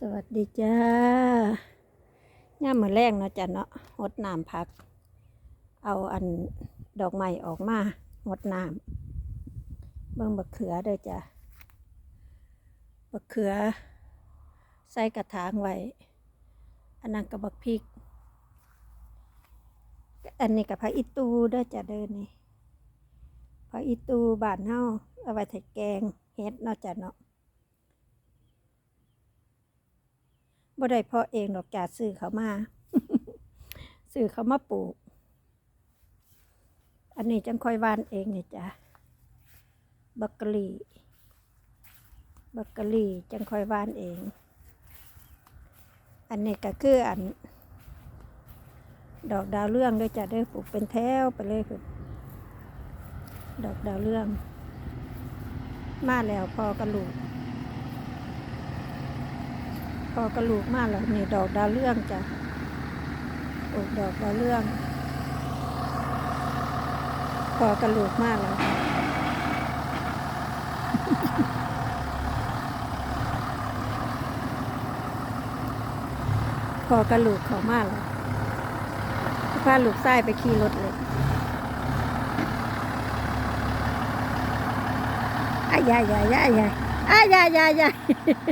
สวัสดีจ้าย่ามือแรงเนาะจ้ะเนาะหดน้ำพัก เอาอันดอกไม้ออกมาหดน้ำเบิ่งบักเขือเด้อจ้ะบักเขือ ใส่กระถางไว้ อันนั้นกับบักพริก อันนี้กับผักอีตูเด้อจ้ะเด้อนี่ผักอีตูบานเฮาเอาไว้ใส่แกงเฮ็ดเนาะจ้ะเนาะ บ่ได้เพาะเองดอกจ้าซื้อเขามาซื้อเขามาปลูก อันนี้จังค่อยวานเองเนี่ยจ้ะบักกะลีบักกะลีจังค่อยวานเอง อันนี้ก็คืออัน ดอกดาวเรื่องด้วยจ้ะเด้ปลูกเป็นแถวไปเลยคือดอกดาวเรื่อง มาแล้วพอกระลูก พอกระลูกมากแล้วนี่ดอกดาวเรื่องจ้ะปลูกดอกดาวเรื่องพอกระลูกมากแล้วพอกระลูกเขามากแล้วพาลูกไส้ไปขี่รถเลยอายายายายายอายายายา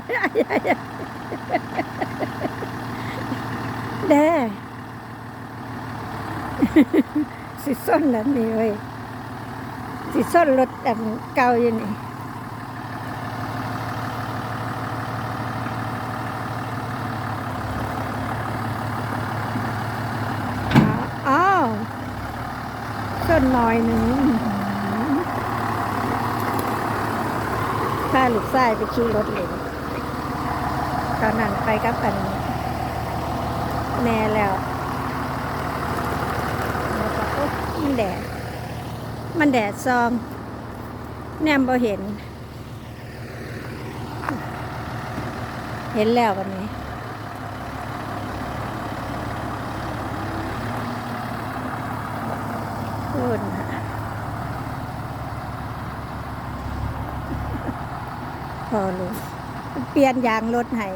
ยายายา เด้สิส้นแล้วนี่เว้ยสิส้นรถอันเก่าอยู่นี่อ้าวส้นหน่อยหนึ่งพาลูกชายไปขี่รถเลย ตอนนั้นไปกับอันแม่แล้วแล้วก็มันแดด มันแดดซอง แนมบ่เห็น เห็นแล้ววันนี้พูดนะพอรู้ เปลี่ยนยางรถให้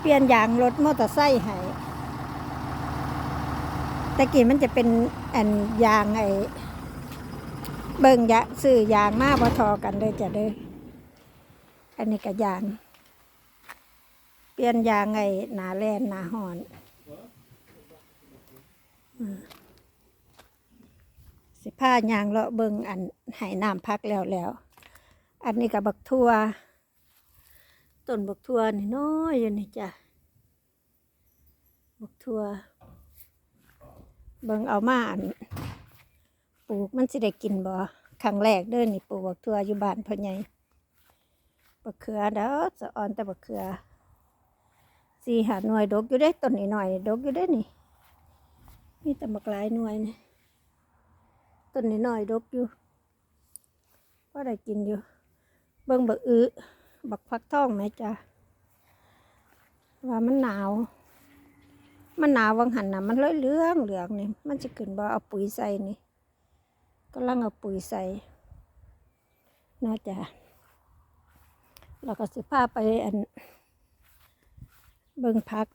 เปลี่ยนยางรถมอเตอร์ไซค์ให้แต่กี้มันจะเป็นอันยางไอ้เบิ่งยะซื้อยางมาบ่ทอกันเลยจะเด้ออันนี้ก็ยาง เปลี่ยนยางไอ้หนาแลนหนาหอนอืมสิผ้ายางเลาะเบิ่งอันใหายน้ำพักแล้วแล้ว อันนี้ก็บักทั่ว ต้นบักทัวนี่น้อยอยู่นี่จ้ะบักทัวเบิ่งเอามาอันปลูกมันสิได้กินบ่ครั้งแรกเด้อนี่ปลูกบักทัวอยู่บ้านพ่อใหญ่บักเขือเด้อสะออนแต่บักเขือสี่หาหน่วยดกอยู่ได้ต้นนี้หน่อยดกอยู่ได้นี่มีแต่บักหลายหน่วยนี่ต้นนี้หน่อยดกอยู่ก็ได้กินอยู่ เบิ่งบักอื้อ บักฟักทองไหมจ้ะว่ามันหนาว มันหนาววังหันนะมันเลยเหลืองเหลืองนี่มันจะขึ้นบ่เอาปุ๋ยใส่นี่ก็ลังเอาปุ๋ยใส่น่าจะแล้วก็สิพาไปอัน เบิ่งพัก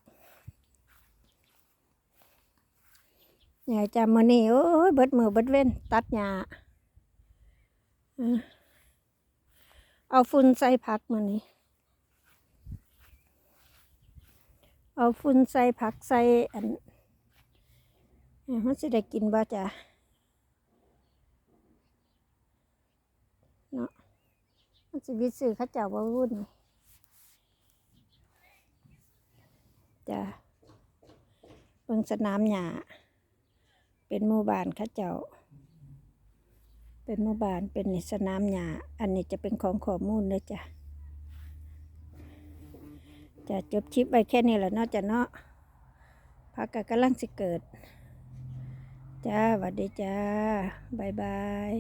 ยายจำมือนี่โอ้ยเบิดมือเบิดเว้นตัดหญ้าอะ เอาฝุ่นใส่พักมือนี้เอาฝุ่นใส่ผักใส่อันมันสิได้กินบ่จ้ะเนาะมันสิวิตซื้อข้าเจ้าบ่วุ่นจ้ะเบิ่งสนามหญ้าเป็นหมู่บ้านข้าเจ้า เป็นหมู่บ้านเป็นนี่สนามหญ้าอันนี้จะเป็นของข้อมูลเลยจ้ะจะจบชิปไปแค่นี้แหละเนาะจ้ะเนาะพักกะกำลังสิเกิด จ้าสวัสดีจ้าบ๊ายบาย